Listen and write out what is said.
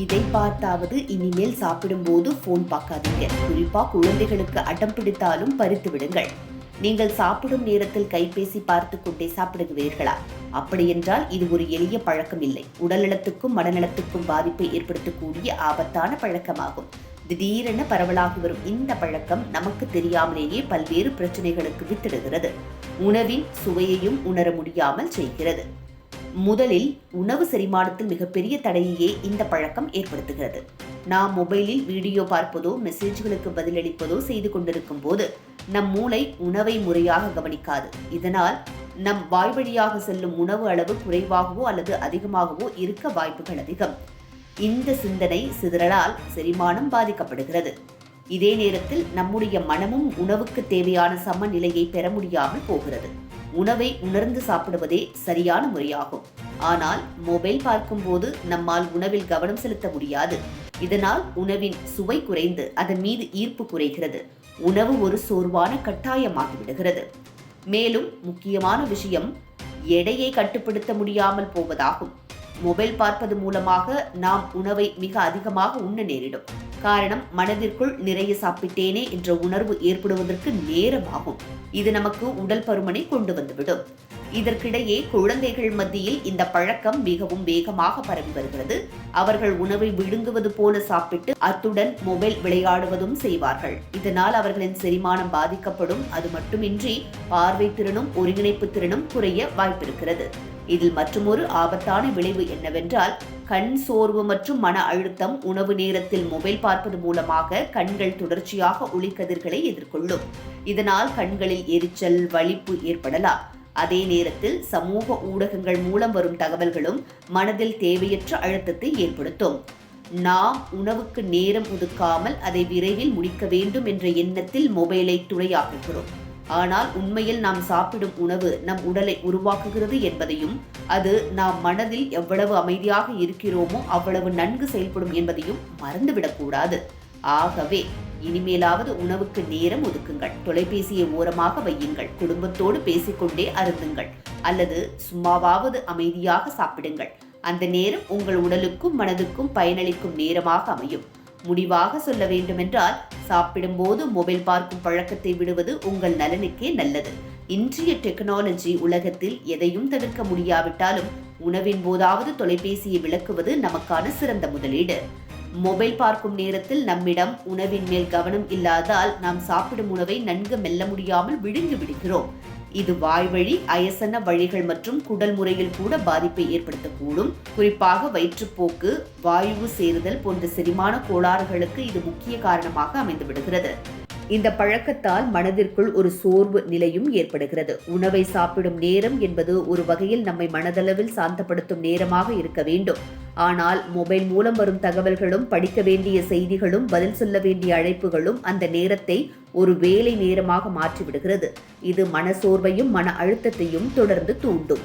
இதை பார்த்தாவது இனிமேல் சாப்பிடும்போது ஃபோன் பார்க்காதீங்க. குறிப்பா குழந்தைகளுக்கு அடம் பிடித்தாலும் பறித்து விடுங்கள். நீங்கள் சாப்பிடும் நேரத்தில் கைபேசி பார்த்து கொண்டே சாப்பிடுகிறீர்களா? அப்படியென்றால் இது ஒரு எளிய பழக்கம் இல்லை உடல்நலத்துக்கும் மனநலத்துக்கும் பாதிப்பை ஏற்படுத்தக்கூடிய ஆபத்தான பழக்கமாகும். திடீரென பரவலாகி வரும் இந்த பழக்கம் நமக்கு தெரியாமலேயே பல்வேறு பிரச்சனைகளுக்கு வித்திடுகிறது. உணவின் சுவையையும் உணர முடியாமல் செய்கிறது. முதலில் உணவு செரிமானத்தில் மிகப்பெரிய தடையையே இந்த பழக்கம் ஏற்படுத்துகிறது. நாம் மொபைலில் வீடியோ பார்ப்பதோ மெசேஜ்களுக்கு பதிலளிப்பதோ செய்து கொண்டிருக்கும் போது நம் மூளை உணவை முறையாக கவனிக்காது. இதனால் நம் வாய் வழியாக செல்லும் உணவு அளவு குறைவாகவோ அல்லது அதிகமாகவோ இருக்க வாய்ப்புகள் அதிகம். இந்த சிந்தனை சிதறலால் செரிமானம் பாதிக்கப்படுகிறது. இதே நேரத்தில் நம்முடைய மனமும் உணவுக்கு தேவையான சமநிலையை பெற முடியாமல் போகிறது. உணவை உணர்ந்து சாப்பிடுவதே சரியான முறையாகும். ஆனால் மொபைல் பார்க்கும்போது நம்மால் உணவில் கவனம் செலுத்த முடியாது. இதனால் உணவின் சுவை குறைந்து அதன் மீது ஈர்ப்பு குறைகிறது. உணவு ஒரு சோர்வான கட்டாயமாகிவிடுகிறது. மேலும் முக்கியமான விஷயம் எடையை கட்டுப்படுத்த முடியாமல் போவதாகும். மொபைல் பார்ப்பது மூலமாக நாம் உணவை மிக அதிகமாக உண்ண நேரிடும். காரணம் மனதிற்குள் நிறைய சாப்பிட்டேனே என்ற உணர்வு ஏற்படுவதற்கு நேரமாகும். இது நமக்கு உடல் பருமனை கொண்டு வந்துவிடும். இதற்கிடையே குழந்தைகள் மத்தியில் இந்த பழக்கம் மிகவும் வேகமாக பரவி வருகிறது. அவர்கள் உணவை விழுங்குவது போல சாப்பிட்டு அத்துடன் மொபைல் விளையாடுவதும் செய்வார்கள். இதனால் அவர்களின் செரிமானம் பாதிக்கப்படும். அது மட்டுமின்றி பார்வை திறனும் ஒருங்கிணைப்பு திறனும் குறைய வாய்ப்பிருக்கிறது. இதில் மற்றொரு ஆபத்தான விளைவு என்னவென்றால் கண் சோர்வு மற்றும் மன அழுத்தம் உணவு நேரத்தில் மொபைல் பார்ப்பது மூலமாக கண்கள் தொடர்ச்சியாக ஒளிக்கதிர்களை எதிர்கொள்ளும். இதனால் கண்களில் எரிச்சல் வலிப்பு ஏற்படலாம். அதே நேரத்தில் சமூக ஊடகங்கள் மூலம் வரும் தகவல்களும் மனதில் தேவையற்ற அழுத்தத்தை ஏற்படுத்தும். நாம் உணவுக்கு நேரம் ஒதுக்காமல் அதை விரைவில் முடிக்க வேண்டும் என்ற எண்ணத்தில் மொபைலை துணையாக்குகிறோம். ஆனால் உண்மையில் நாம் சாப்பிடும் உணவு நம் உடலை உருவாக்குகிறது என்பதையும் அது நாம் மனதில் எவ்வளவு அமைதியாக இருக்கிறோமோ அவ்வளவு நன்கு செயல்படும் என்பதையும் மறந்துவிடக்கூடாது. ஆகவே இனிமேலாவது உணவுக்கு நேரம் ஒதுக்குங்கள். தொலைபேசியை ஓரமாக வையுங்கள். குடும்பத்தோடு பேசிக்கொண்டே அருந்துங்கள். அல்லது சும்மாவாவது அமைதியாக சாப்பிடுங்கள். அந்த நேரம் உங்கள் உடலுக்கும் மனதுக்கும் பயனளிக்கும் நேரமாக அமையும். முடிவாக சொல்ல வேண்டுமென்றால் சாப்பிடும்போது மொபைல் பார்க்கும் பழக்கத்தை விடுவது உங்கள் நலனுக்கே நல்லது. இன்றைய டெக்னாலஜி உலகத்தில் எதையும் தவிர்க்க முடியாவிட்டாலும் உணவின் போதாவது தொலைபேசியை விளக்குவது நமக்கான சிறந்த முதலீடு. மொபைல் பார்க்கும் நேரத்தில் நம்மிடம் உணவின் மேல் கவனம் இல்லாதால் நாம் சாப்பிடும் உணவை நன்கு மெல்ல முடியாமல் விழுங்கி விடுகிறோம். இது வாய்வழி அயசன வழிகள் மற்றும் குடல் முறையில் கூட பாதிப்பை ஏற்படுத்தக்கூடும். குறிப்பாக வயிற்றுப்போக்கு வாயு சேருதல் போன்ற செரிமான கோளாறுகளுக்கு இது முக்கிய காரணமாக அமைந்து விடுகிறது இந்த பழக்கத்தால் மனதிற்குள் ஒரு சோர்வு நிலையும் ஏற்படுகிறது. உணவை சாப்பிடும் நேரம் என்பது ஒரு வகையில் நம்மை மனதளவில் சாந்தப்படுத்தும் நேரமாக இருக்க வேண்டும். ஆனால் மொபைல் மூலம் வரும் தகவல்களும் படிக்க வேண்டிய செய்திகளும் பதில் சொல்ல வேண்டிய அழைப்புகளும் அந்த நேரத்தை ஒரு வேலை நேரமாக மாற்றிவிடுகிறது. இது மனசோர்வையும் மன அழுத்தத்தையும் தொடர்ந்து தூண்டும்.